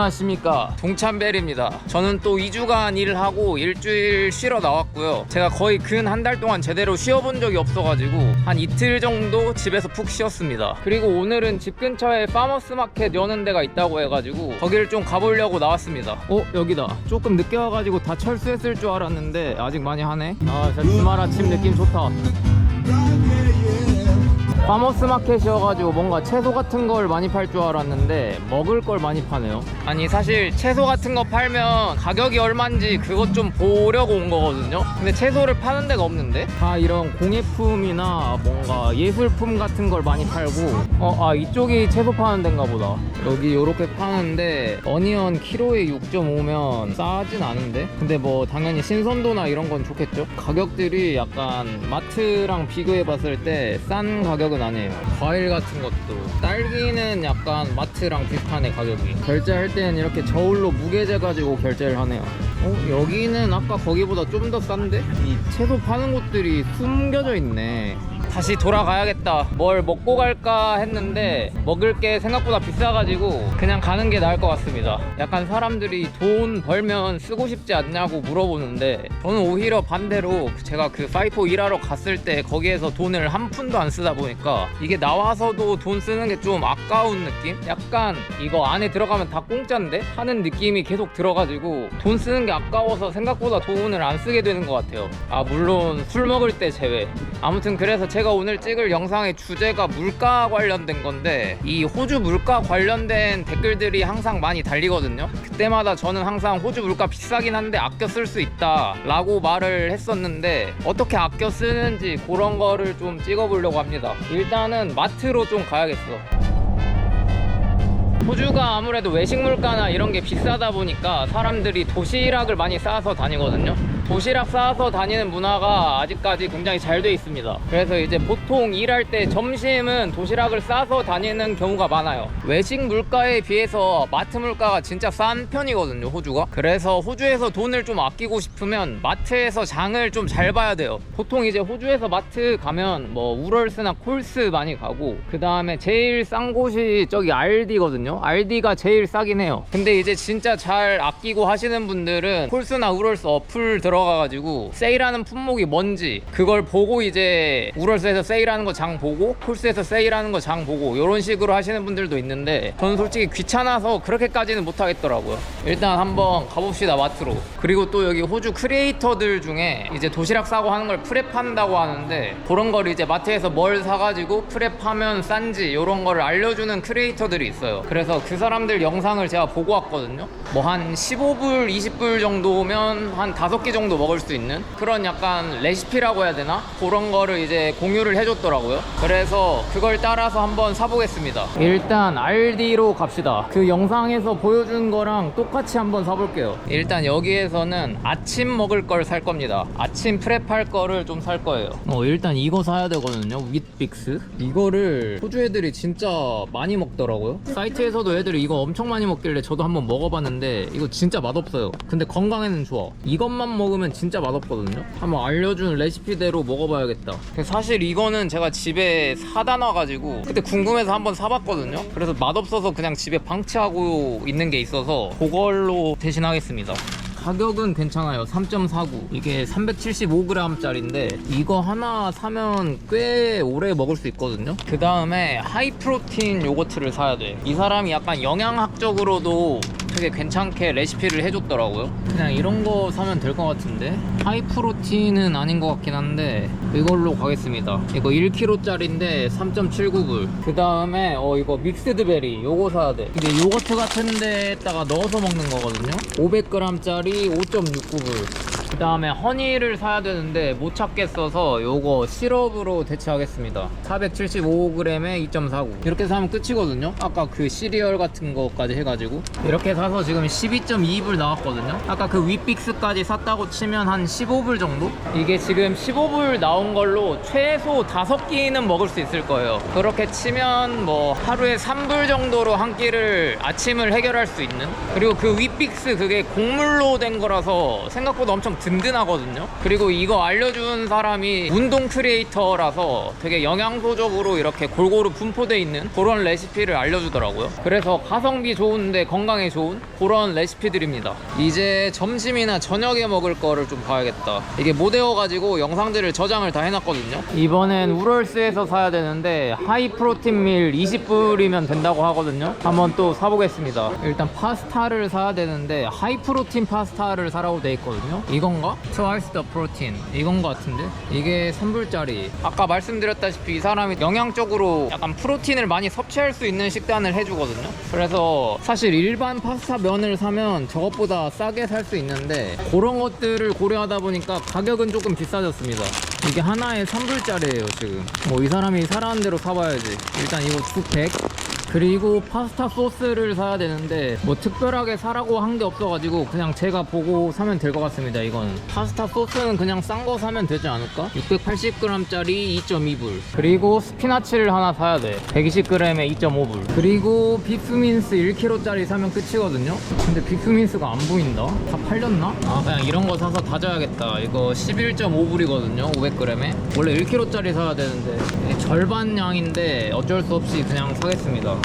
안녕하십니까. 동찬벨입니다. 저는 또 2주간 일을 하고 일주일 쉬러 나왔고요. 제가 거의 근 한 달 동안 제대로 쉬어본 적이 없어가지고 한 이틀 정도 집에서 푹 쉬었습니다. 그리고 오늘은 집 근처에 파머스 마켓 여는 데가 있다고 해가지고 거기를 좀 가보려고 나왔습니다. 어 여기다. 조금 늦게 와가지고 다 철수했을 줄 알았는데 아직 많이 하네. 아 진짜 주말 아침 느낌 좋다 파머스 마켓이어가지고 뭔가 채소 같은 걸 많이 팔 줄 알았는데 먹을 걸 많이 파네요. 아니 사실 채소 같은 거 팔면 가격이 얼마인지 그것 좀 보려고 온 거거든요. 근데 채소를 파는 데가 없는데? 다 이런 공예품이나 뭔가 예술품 같은 걸 많이 팔고. 어 아 이쪽이 채소 파는 데인가 보다. 여기 요렇게 파는데 어니언 키로에 6.5면 싸진 않은데? 근데 뭐 당연히 신선도나 이런 건 좋겠죠? 가격들이 약간 마트랑 비교해 봤을 때싼 가격은 아니에요. 과일 같은 것도. 딸기는 약간 마트랑 비슷하네 가격이. 결제할 때는 이렇게 저울로 무게 재 가지고 결제를 하네요. 어 여기는 아까 거기보다 좀 더 싼데? 이 채소 파는 곳들이 숨겨져 있네 다시 돌아가야겠다 뭘 먹고 갈까 했는데 먹을 게 생각보다 비싸가지고 그냥 가는 게 나을 것 같습니다 약간 사람들이 돈 벌면 쓰고 싶지 않냐고 물어보는데 저는 오히려 반대로 제가 그 파이포 일하러 갔을 때 거기에서 돈을 한 푼도 안 쓰다 보니까 이게 나와서도 돈 쓰는 게 좀 아까운 느낌? 약간 이거 안에 들어가면 다 공짜인데? 하는 느낌이 계속 들어가지고 돈 쓰는 게 아까워서 생각보다 돈을 안 쓰게 되는 것 같아요 아 물론 술 먹을 때 제외 아무튼 그래서 제가 오늘 찍을 영상의 주제가 물가 관련된 건데 이 호주 물가 관련된 댓글들이 항상 많이 달리거든요. 그때마다 저는 항상 호주 물가 비싸긴 한데 아껴 쓸 수 있다 라고 말을 했었는데 어떻게 아껴 쓰는지 그런 거를 좀 찍어보려고 합니다. 일단은 마트로 좀 가야겠어. 호주가 아무래도 외식 물가나 이런 게 비싸다 보니까 사람들이 도시락을 많이 싸서 다니거든요. 도시락 싸서 다니는 문화가 아직까지 굉장히 잘 돼 있습니다. 그래서 이제 보통 일할 때 점심은 도시락을 싸서 다니는 경우가 많아요. 외식 물가에 비해서 마트 물가가 진짜 싼 편이거든요, 호주가. 그래서 호주에서 돈을 좀 아끼고 싶으면 마트에서 장을 좀 잘 봐야 돼요. 보통 이제 호주에서 마트 가면 뭐 우럴스나 콜스 많이 가고 그 다음에 제일 싼 곳이 저기 알디거든요. 알디가 제일 싸긴 해요. 근데 이제 진짜 잘 아끼고 하시는 분들은 콜스나 우럴스 어플 들어 가가지고 세일하는 품목이 뭔지 그걸 보고 이제 우럴스에서 세일하는 거 장 보고 콜스에서 세일하는 거 장 보고 이런 식으로 하시는 분들도 있는데 저는 솔직히 귀찮아서 그렇게까지는 못 하겠더라고요. 일단 한번 가봅시다 마트로. 그리고 또 여기 호주 크리에이터들 중에 이제 도시락 싸고 하는 걸 프랩한다고 하는데 그런 걸 이제 마트에서 뭘 사가지고 프랩하면 싼지 이런 거를 알려주는 크리에이터들이 있어요. 그래서 그 사람들 영상을 제가 보고 왔거든요. 뭐 한 15불, 20불 정도면 한 5개 정도 먹을 수 있는 그런 약간 레시피라고 해야 되나? 그런 거를 이제 공유를 해줬더라고요. 그래서 그걸 따라서 한번 사보겠습니다. 일단 알디로 갑시다. 그 영상에서 보여준 거랑 똑같이 한번 사볼게요. 일단 여기에서는 아침 먹을 걸 살 겁니다. 아침 프랩할 거를 좀 살 거예요. 어, 일단 이거 사야 되거든요. 윗빅스. 이거를 호주 애들이 진짜 많이 먹더라고요. 사이트에서도 애들이 이거 엄청 많이 먹길래 저도 한번 먹어봤는데 이거 진짜 맛없어요. 근데 건강에는 좋아. 이것만 먹으면 진짜 맛없거든요. 한번 알려준 레시피대로 먹어봐야겠다. 사실 이거는 제가 집에 사다 놔가지고 그때 궁금해서 한번 사봤거든요. 그래서 맛없어서 그냥 집에 방치하고 있는 게 있어서 그걸로 대신하겠습니다. 가격은 괜찮아요. 3.49. 이게 375g짜리인데 이거 하나 사면 꽤 오래 먹을 수 있거든요. 그 다음에 하이 프로틴 요거트를 사야 돼. 이 사람이 약간 영양학적으로도 되게 괜찮게 레시피를 해줬더라고요. 그냥 이런 거 사면 될 것 같은데 하이 프로틴은 아닌 것 같긴 한데 이걸로 가겠습니다. 이거 1kg짜리인데 3.79불. 그 다음에 어 이거 믹스드 베리 요거 사야 돼. 이게 요거트 같은 데에다가 넣어서 먹는 거거든요. 500g짜리 5.69불. 그 다음에 허니를 사야 되는데 못 찾겠어서 요거 시럽으로 대체하겠습니다. 475g에 2.49 이렇게 사면 끝이거든요. 아까 그 시리얼 같은 거까지 해가지고. 이렇게 사서 지금 12.2불 나왔거든요. 아까 그 윗빅스까지 샀다고 치면 한 15불 정도? 이게 지금 15불 나온 걸로 최소 5끼는 먹을 수 있을 거예요. 그렇게 치면 뭐 하루에 3불 정도로 한 끼를 아침을 해결할 수 있는. 그리고 그 윗빅스 그게 곡물로 된 거라서 생각보다 엄청 든든하거든요. 그리고 이거 알려준 사람이 운동 크리에이터라서 되게 영양소적으로 이렇게 골고루 분포돼 있는 그런 레시피를 알려주더라고요. 그래서 가성비 좋은데 건강에 좋은 그런 레시피들입니다. 이제 점심이나 저녁에 먹을 거를 좀 봐야겠다. 이게 못 외워가지고 영상들을 저장을 다 해놨거든요. 이번엔 우럴스에서 사야 되는데 하이 프로틴 밀 20불이면 된다고 하거든요. 한번 또 사보겠습니다. 일단 파스타를 사야 되는데 하이 프로틴 파스타를 사라고 돼 있거든요. 이건 가? Twice the protein. 이건 거 같은데? 이게 3불짜리. 아까 말씀드렸다시피 이 사람이 영양적으로 약간 프로틴을 많이 섭취할 수 있는 식단을 해주거든요. 그래서 사실 일반 파스타 면을 사면 저것보다 싸게 살 수 있는데 그런 것들을 고려하다 보니까 가격은 조금 비싸졌습니다. 이게 하나에 3불짜리예요 지금. 뭐 이 사람이 사라는 대로 사봐야지. 일단 이거 두 팩. 그리고 파스타 소스를 사야 되는데 뭐 특별하게 사라고 한 게 없어가지고 그냥 제가 보고 사면 될 것 같습니다 이건 파스타 소스는 그냥 싼 거 사면 되지 않을까? 680g짜리 2.2불. 그리고 스피나치를 하나 사야 돼. 120g에 2.5불. 그리고 빅스민스 1kg짜리 사면 끝이거든요? 근데 빅스민스가 안 보인다? 다 팔렸나? 아 그냥 이런 거 사서 다져야겠다. 이거 11.5불이거든요 500g에. 원래 1kg짜리 사야 되는데. 절반 양인데 어쩔 수 없이 그냥 사겠습니다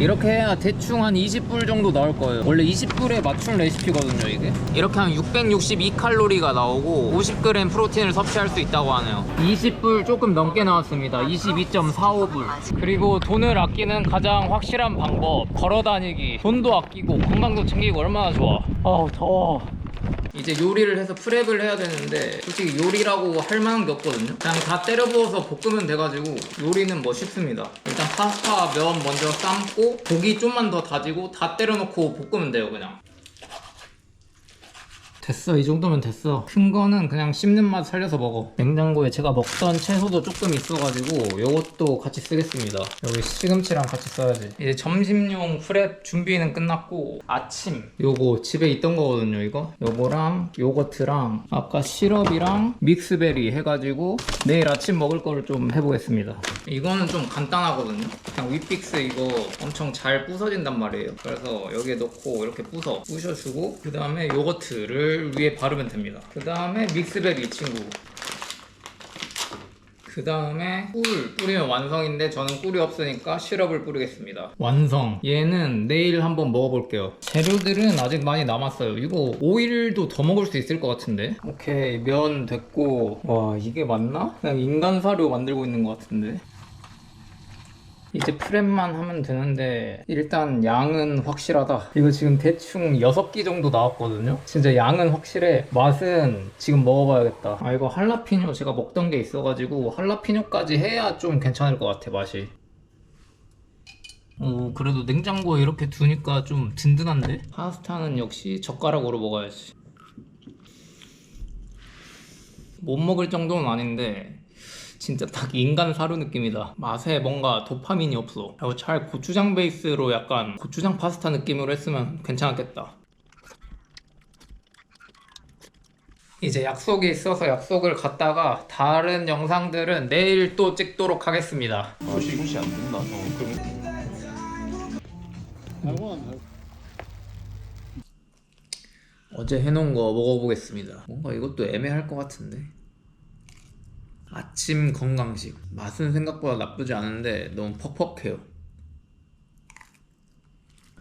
이렇게 해야 대충 한 20불 정도 나올 거예요. 원래 20불에 맞춘 레시피거든요, 이게. 이렇게 하면 662칼로리가 나오고 50g 프로틴을 섭취할 수 있다고 하네요. 20불 조금 넘게 나왔습니다. 22.45불. 그리고 돈을 아끼는 가장 확실한 방법. 걸어 다니기. 돈도 아끼고 건강도 챙기고 얼마나 좋아. 아우, 더워. 이제 요리를 해서 프랩을 해야 되는데 솔직히 요리라고 할 만한 게 없거든요. 그냥 다 때려 부어서 볶으면 돼가지고 요리는 뭐 쉽습니다. 일단 파스타 면 먼저 삶고 고기 좀만 더 다지고 다 때려 넣고 볶으면 돼요 그냥 됐어 이 정도면 됐어. 큰 거는 그냥 씹는 맛 살려서 먹어. 냉장고에 제가 먹던 채소도 조금 있어가지고 요것도 같이 쓰겠습니다. 여기 시금치랑 같이 써야지. 이제 점심용 프랩 준비는 끝났고 아침 요거 집에 있던 거거든요 이거. 요거랑 요거트랑 아까 시럽이랑 믹스베리 해가지고 내일 아침 먹을 거를 좀 해보겠습니다. 이거는 좀 간단하거든요. 그냥 윗빅스 이거 엄청 잘 부서진단 말이에요. 그래서 여기에 넣고 이렇게 부서 부셔주고 그 다음에 요거트를 위에 바르면 됩니다. 그 다음에 믹스베리 이 친구. 그 다음에 꿀. 뿌리면 완성인데 저는 꿀이 없으니까 시럽을 뿌리겠습니다. 완성. 얘는 내일 한번 먹어볼게요. 재료들은 아직 많이 남았어요. 이거 오일도 더 먹을 수 있을 것 같은데? 오케이. 면 됐고. 와 이게 맞나? 그냥 인간 사료 만들고 있는 것 같은데 이제 프랩만 하면 되는데 일단 양은 확실하다. 이거 지금 대충 6끼 정도 나왔거든요. 진짜 양은 확실해. 맛은 지금 먹어봐야겠다. 아 이거 할라피뇨 제가 먹던 게 있어가지고 할라피뇨까지 해야 좀 괜찮을 것 같아 맛이. 오 그래도 냉장고에 이렇게 두니까 좀 든든한데? 파스타는 역시 젓가락으로 먹어야지. 못 먹을 정도는 아닌데 진짜 딱 인간 사료 느낌이다. 맛에 뭔가 도파민이 없어. 그리고 차라리 고추장 베이스로 약간 고추장 파스타 느낌으로 했으면 괜찮았겠다. 이제 약속이 있어서 약속을 갔다가 다른 영상들은 내일 또 찍도록 하겠습니다. 아 시금치 안 된다. 어, 그럼 어제 해놓은 거 먹어보겠습니다. 뭔가 이것도 애매할 것 같은데. 아침 건강식. 맛은 생각보다 나쁘지 않은데 너무 퍽퍽해요.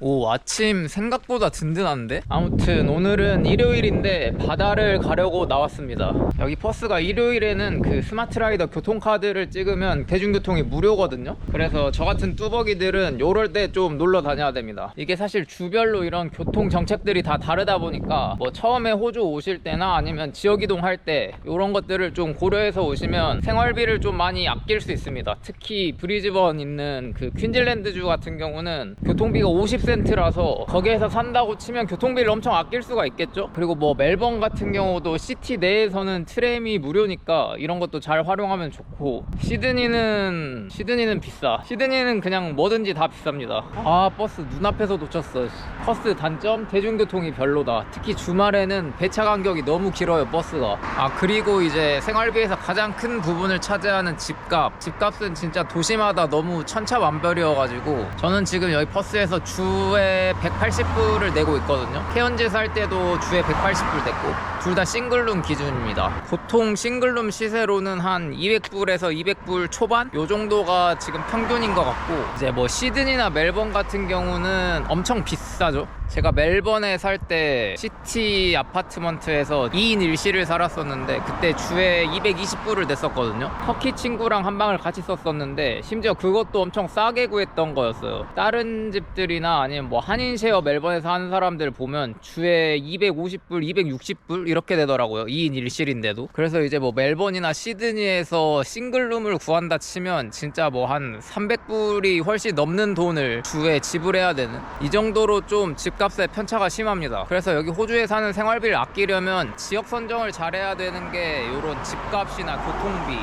오 아침 생각보다 든든한데? 아무튼 오늘은 일요일인데 바다를 가려고 나왔습니다. 여기 버스가 일요일에는 그 스마트라이더 교통카드를 찍으면 대중교통이 무료거든요? 그래서 저 같은 뚜벅이들은 요럴 때 좀 놀러 다녀야 됩니다. 이게 사실 주별로 이런 교통 정책들이 다 다르다 보니까 뭐 처음에 호주 오실 때나 아니면 지역 이동 할 때 이런 것들을 좀 고려해서 오시면 생활비를 좀 많이 아낄 수 있습니다. 특히 브리즈번 있는 그 퀸즐랜드주 같은 경우는 교통비가 50 센트라서 거기에서 산다고 치면 교통비를 엄청 아낄 수가 있겠죠? 그리고 뭐 멜번 같은 경우도 시티 내에서는 트램이 무료니까 이런 것도 잘 활용하면 좋고. 시드니는 시드니는 비싸. 시드니는 그냥 뭐든지 다 비쌉니다. 아 버스 눈앞에서 놓쳤어. 버스 단점? 대중교통이 별로다. 특히 주말에는 배차 간격이 너무 길어요 버스가. 아 그리고 이제 생활비에서 가장 큰 부분을 차지하는 집값. 집값은 진짜 도시마다 너무 천차만별이어가지고 저는 지금 여기 버스에서 주 주에 180불을 내고 있거든요. 케언즈 살 때도 주에 180불 냈고 둘 다 싱글룸 기준입니다. 보통 싱글룸 시세로는 한 200불에서 200불 초반 요 정도가 지금 평균인 것 같고 이제 뭐 시드니나 멜번 같은 경우는 엄청 비싸죠. 제가 멜번에 살 때 시티 아파트먼트에서 2인 1실을 살았었는데 그때 주에 220불을 냈었거든요. 터키 친구랑 한 방을 같이 썼었는데 심지어 그것도 엄청 싸게 구했던 거였어요. 다른 집들이나 아니면 뭐 한인쉐어 멜번에서 하는 사람들 보면 주에 250불, 260불 이렇게 되더라고요. 2인 1실인데도. 그래서 이제 뭐 멜번이나 시드니에서 싱글룸을 구한다 치면 진짜 뭐 한 300불이 훨씬 넘는 돈을 주에 지불해야 되는 이 정도로 좀 집값의 편차가 심합니다. 그래서 여기 호주에 사는 생활비를 아끼려면 지역 선정을 잘해야 되는 게 이런 집값이나 교통비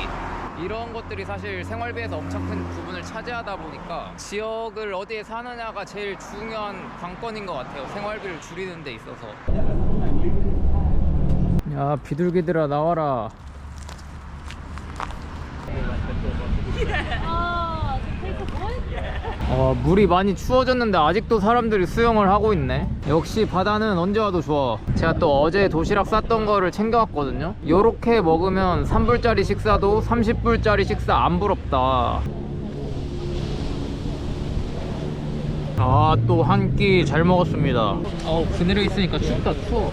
이런 것들이 사실 생활비에서 엄청 큰 부분을 차지하다 보니까 지역을 어디에 사느냐가 제일 중요한 관건인 것 같아요. 생활비를 줄이는 데 있어서. 야 비둘기들아 나와라. 어, 물이 많이 추워졌는데 아직도 사람들이 수영을 하고 있네. 역시 바다는 언제 와도 좋아. 제가 또 어제 도시락 쌌던 거를 챙겨왔거든요. 요렇게 먹으면 3불짜리 식사도 30불짜리 식사 안 부럽다. 아, 또 한 끼 잘 먹었습니다. 어, 그늘에 있으니까 춥다, 추워.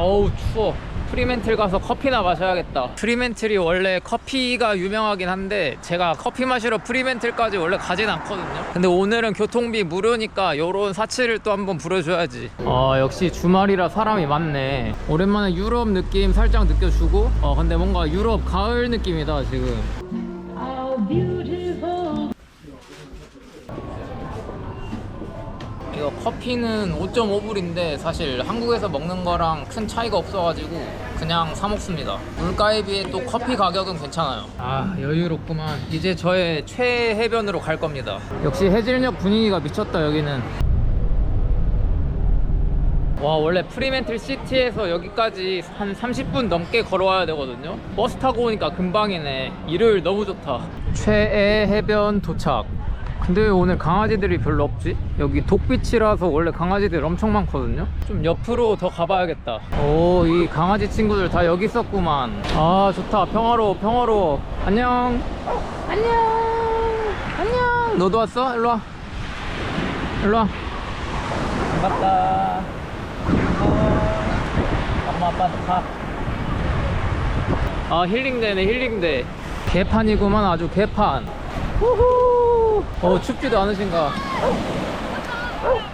어우, 추워. 프리멘틀 가서 커피나 마셔야겠다. 프리멘틀이 원래 커피가 유명하긴 한데 제가 커피 마시러 프리멘틀까지 원래 가진 않거든요. 근데 오늘은 교통비 무료니까 요런 사치를 또 한번 부려줘야지. 아 역시 주말이라 사람이 많네. 오랜만에 유럽 느낌 살짝 느껴주고 어 근데 뭔가 유럽 가을 느낌이다 지금. 커피는 5.5불인데 사실 한국에서 먹는 거랑 큰 차이가 없어가지고 그냥 사 먹습니다. 물가에 비해 또 커피 가격은 괜찮아요. 아 여유롭구만. 이제 저의 최애 해변으로 갈 겁니다. 역시 해질녘 분위기가 미쳤다 여기는. 와 원래 프리멘틀 시티에서 여기까지 한 30분 넘게 걸어와야 되거든요 버스 타고 오니까 금방이네 일요일 너무 좋다 최애 해변 도착 근데 왜 오늘 강아지들이 별로 없지? 여기 독비치라서 원래 강아지들 엄청 많거든요 좀 옆으로 더 가봐야겠다 오 이 강아지 친구들 다 여기 있었구만 아 좋다 평화로워 평화로워 안녕 안녕 안녕 너도 왔어? 일로와 일로와 반갑다 엄마 아빠한테 가. 아 힐링되네 힐링돼. 개판이구만 아주 개판. 후후. 어 춥지도 않으신가?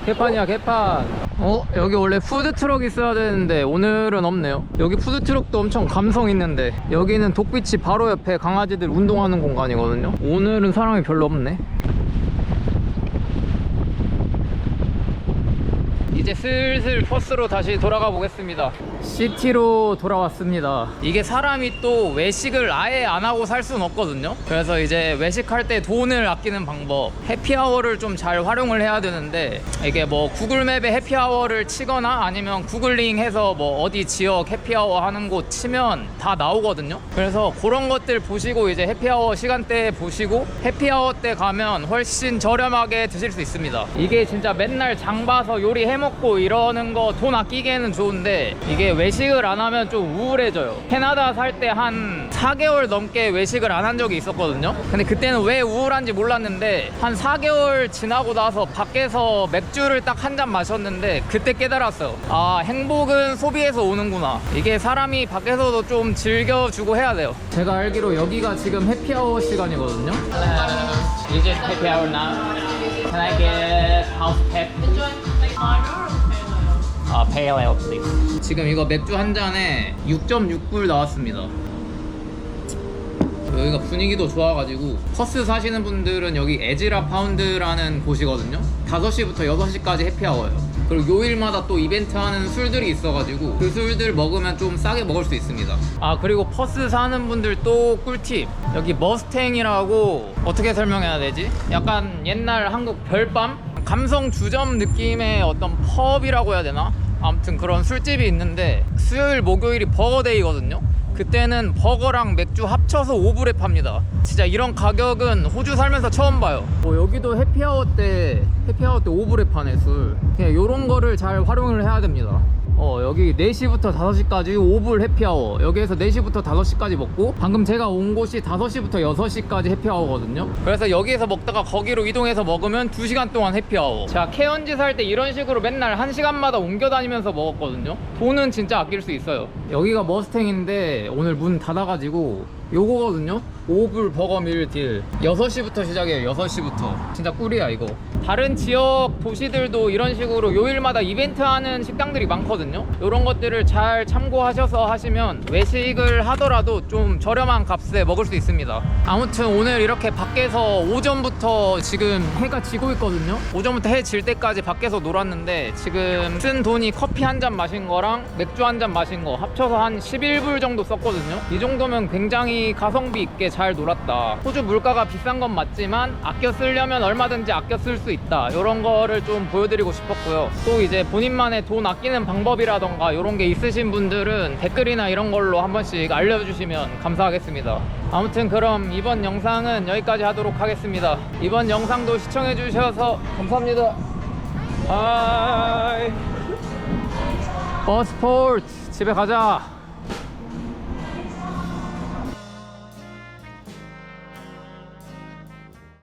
개판이야 개판. 어 여기 원래 푸드 트럭 있어야 되는데 오늘은 없네요. 여기 푸드 트럭도 엄청 감성 있는데 여기는 독비치 바로 옆에 강아지들 운동하는 공간이거든요. 오늘은 사람이 별로 없네. 이제 슬슬 버스로 다시 돌아가 보겠습니다. 시티로 돌아왔습니다. 이게 사람이 또 외식을 아예 안 하고 살 수는 없거든요. 그래서 이제 외식할 때 돈을 아끼는 방법, 해피아워를 좀 잘 활용을 해야 되는데 이게 뭐 구글맵에 해피아워를 치거나 아니면 구글링 해서 뭐 어디 지역 해피아워 하는 곳 치면 다 나오거든요. 그래서 그런 것들 보시고 이제 해피아워 시간대 보시고 해피아워 때 가면 훨씬 저렴하게 드실 수 있습니다. 이게 진짜 맨날 장 봐서 요리 해 먹고 이러는 거 돈 아끼기에는 좋은데 이게 외식을 안 하면 좀 우울해져요. 캐나다 살 때 한 4개월 넘게 외식을 안 한 적이 있었거든요. 근데 그때는 왜 우울한지 몰랐는데 한 4개월 지나고 나서 밖에서 맥주를 딱 한 잔 마셨는데 그때 깨달았어요. 아, 행복은 소비에서 오는구나. 이게 사람이 밖에서도 좀 즐겨주고 해야 돼요. 제가 알기로 여기가 지금 해피아워 시간이거든요. Hello. Is it happy hour now? Can I get house pet? 아, pale ale please. 지금 이거 맥주 한 잔에 6.6불 나왔습니다. 여기가 분위기도 좋아가지고 퍼스 사시는 분들은 여기 에즈라 파운드라는 곳이거든요 5시부터 6시까지 해피아워예요 그리고 요일마다 또 이벤트 하는 술들이 있어가지고 그 술들 먹으면 좀 싸게 먹을 수 있습니다 아 그리고 퍼스 사는 분들 또 꿀팁 여기 머스탱이라고 어떻게 설명해야 되지? 약간 옛날 한국 별밤? 감성 주점 느낌의 어떤 펍이라고 해야 되나? 아무튼 그런 술집이 있는데 수요일 목요일이 버거데이거든요 그때는 버거랑 맥주 합쳐서 5불에 팝니다. 진짜 이런 가격은 호주 살면서 처음 봐요. 뭐 여기도 해피아워 때 해피아워 때 5불에 파네 술. 그냥 이런 거를 잘 활용을 해야 됩니다. 어 여기 4시부터 5시까지 5불 해피아워. 여기에서 4시부터 5시까지 먹고 방금 제가 온 곳이 5시부터 6시까지 해피아워거든요. 그래서 여기에서 먹다가 거기로 이동해서 먹으면 2시간 동안 해피아워. 제가 케언지 살 때 이런 식으로 맨날 1시간마다 옮겨 다니면서 먹었거든요. 돈은 진짜 아낄 수 있어요. 여기가 머스탱인데 오늘 문 닫아가지고 요거거든요 5불 버거 밀딜. 6시부터 시작해요 6시부터. 진짜 꿀이야 이거. 다른 지역 도시들도 이런 식으로 요일마다 이벤트 하는 식당들이 많거든요. 이런 것들을 잘 참고하셔서 하시면 외식을 하더라도 좀 저렴한 값에 먹을 수 있습니다. 아무튼 오늘 이렇게 밖에서 오전부터 지금 해가 지고 있거든요. 오전부터 해 질 때까지 밖에서 놀았는데 지금 쓴 돈이 커피 한 잔 마신 거랑 맥주 한 잔 마신 거 합쳐서 한 11불 정도 썼거든요. 이 정도면 굉장히 가성비 있게 잘 놀았다. 호주 물가가 비싼 건 맞지만 아껴 쓰려면 얼마든지 아껴 쓸 수 있다. 이런 거를 좀 보여드리고 싶었고요. 또 이제 본인만의 돈 아끼는 방법이라던가 이런 게 있으신 분들은 댓글이나 이런 걸로 한 번씩 알려주시면 감사하겠습니다. 아무튼 그럼 이번 영상은 여기까지 하도록 하겠습니다. 이번 영상도 시청해 주셔서 감사합니다. 바이. 버스포트 집에 가자